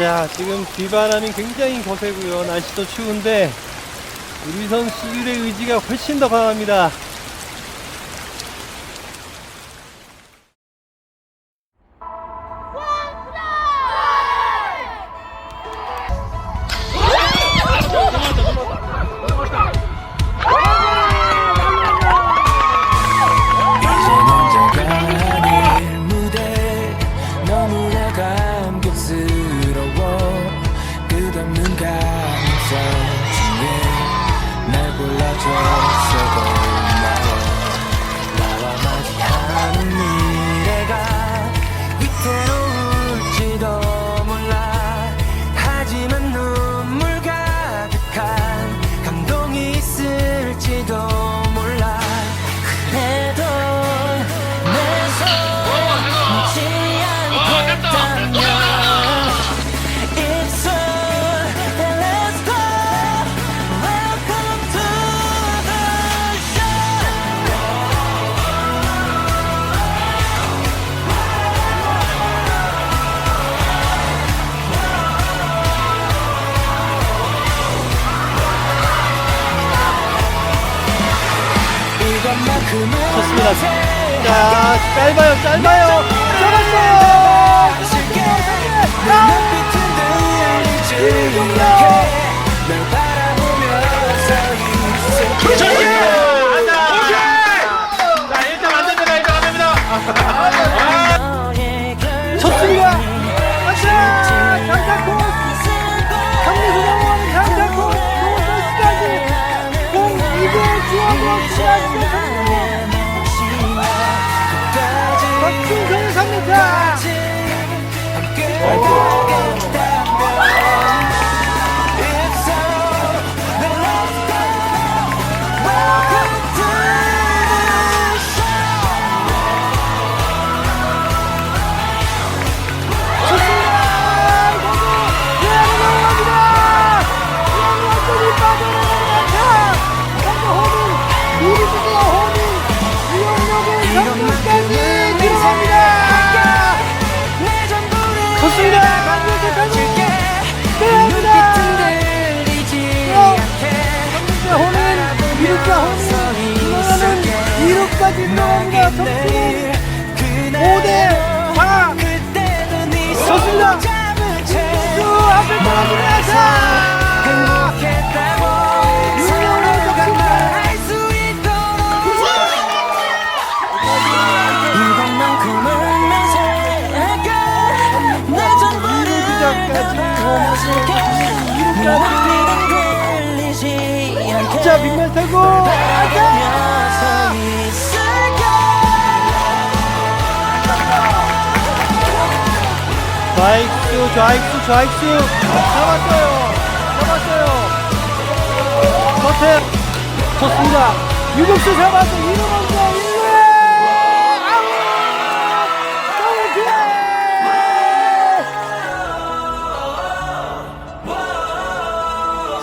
자, 지금 비바람이 굉장히 거세고요. 날씨도 추운데 우리 선수들의 의지가 훨씬 더 강합니다. 좋습니다. 자, 짧아요, 짧아요. 잡았어요. 눈 3m! 좋습니다. 점수는 5대 4. 좋습니다. 수 앞에. 자, 윤영호 적습니다. 않게 자, 빗말 타고 아자! 좌익수, 좌익수, 좌익수. 잡았어요. 잡았어요. 서태. 좋습니다. 유격수 잡았어. 이루먼저 1루에 아웃!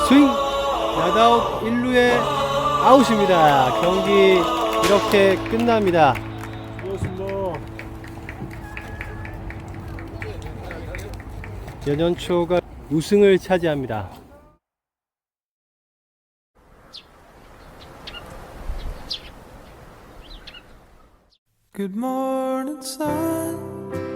스윙. 야다웃 1루에 아웃입니다. 경기 이렇게 끝납니다. 연연초가 우승을 차지합니다. Morning, sun.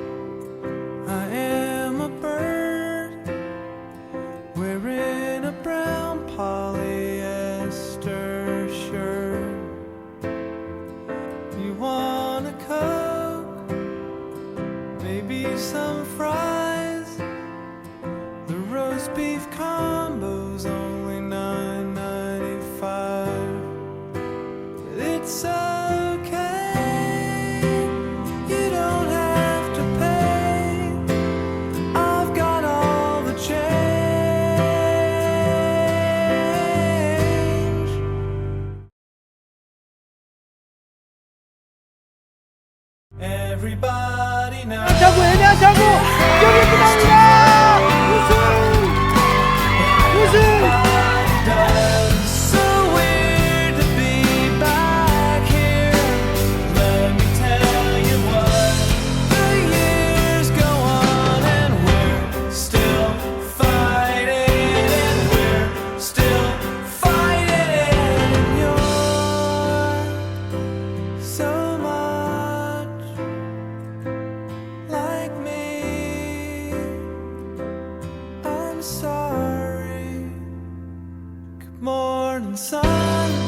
Everybody now. 자구 애매한 자구 여기 끝납니다. morning sun.